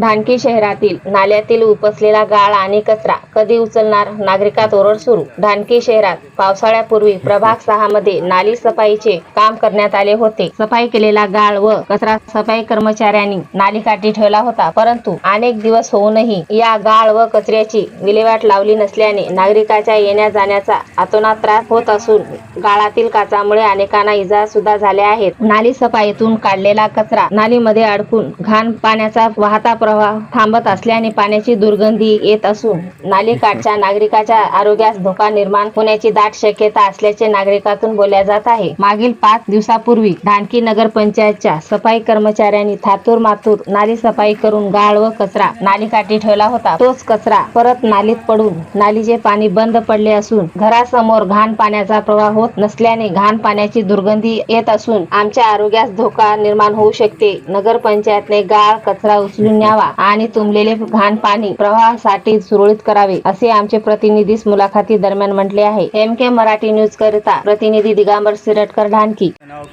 ढानकी शहरातील नाल्यातील उपसलेला गाळ आणि कचरा कधी उचलणार? नागरिकात ओरड सुरू. ढानकी शहरात पावसाळ्यापूर्वी प्रभाग सहा मध्ये नाली सफाईचे काम करण्यात आले होते. सफाई केलेला गाळ व कचरा सफाई कर्मचाऱ्यांनी नालीकाठी ठेवला होता. परंतु अनेक दिवस होऊनही या गाळ व कचऱ्याची विल्हेवाट लावली नसल्याने नागरिकाच्या येण्या जाण्याचा अतोनात त्रास होत असून गाळातील काचामुळे अनेकांना इजा सुद्धा झाल्या आहेत. नाली सफाईतून काढलेला कचरा नालीमध्ये अडकून घाण पाण्याचा वाहता प्रवाह थांबत असल्याने पाण्याची दुर्गंधी येत असून नालीकाठच्या नागरिकाच्या आरोग्यास धोका निर्माण होण्याची दाट शक्यता असल्याचे नागरिकातून बोलल्या जात आहे. मागील पाच दिवसापूर्वी ढानकी नगर पंचायतच्या सफाई कर्मचाऱ्यांनी थातूर मातूर नाली सफाई करून गाळ व कचरा नालीकाठी ठेवला होता. तोच कचरा परत नालीत पडून नालीचे पाणी बंद पडले असून घरासमोर घाण पाण्याचा प्रवाह होत नसल्याने घाण पाण्याची दुर्गंधी येत असून आमच्या आरोग्यास धोका निर्माण होऊ शकते. नगर पंचायतने गाळ कचरा उचलून न्यावा. आणि तुंबलेले घाण पाणी प्रवाहासाठी सुरळीत करावे असे आमचे प्रतिनिधीस मुलाखती दरम्यान म्हटले आहे. एम के मराठी न्यूज करिता प्रतिनिधी दिगांबर सिरटकर ढानकी नाव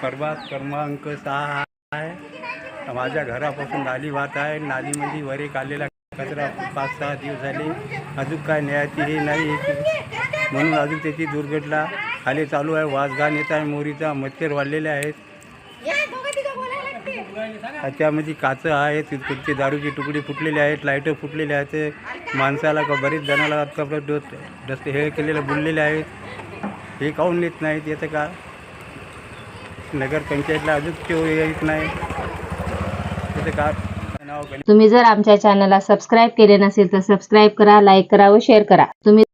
प्रभाग क्रमांक सहा आहे. माझ्या घरापासून नाली वाहत आहे. नालीमध्ये वर एक आलेला कचरा पाच सहा दिवस झाले. अजून काय न्यायाची हे नाही. म्हणून अजून त्याची दुर्घटना खाली चालू आहे. वासघाण येत आहे मोरीचा मच्छर वाढलेले आहेत. त्याच्यामध्ये काच आहेत कुठची दारूची तुकडी फुटलेली आहेत लाईटं फुटलेली आहेत. माणसाला का बरेच जणाला कपडे डोस डस्ट हे केलेले बुडलेले आहेत. हे काहून येत नाहीत? येतं का? नगरपंचायतला अजून ते येत नाही? येतं का? तुम्ही जर आमच्या चॅनलला सबस्क्राईब केले नसेल तर सबस्क्राईब करा लाईक करा व शेअर करा. तुम्ही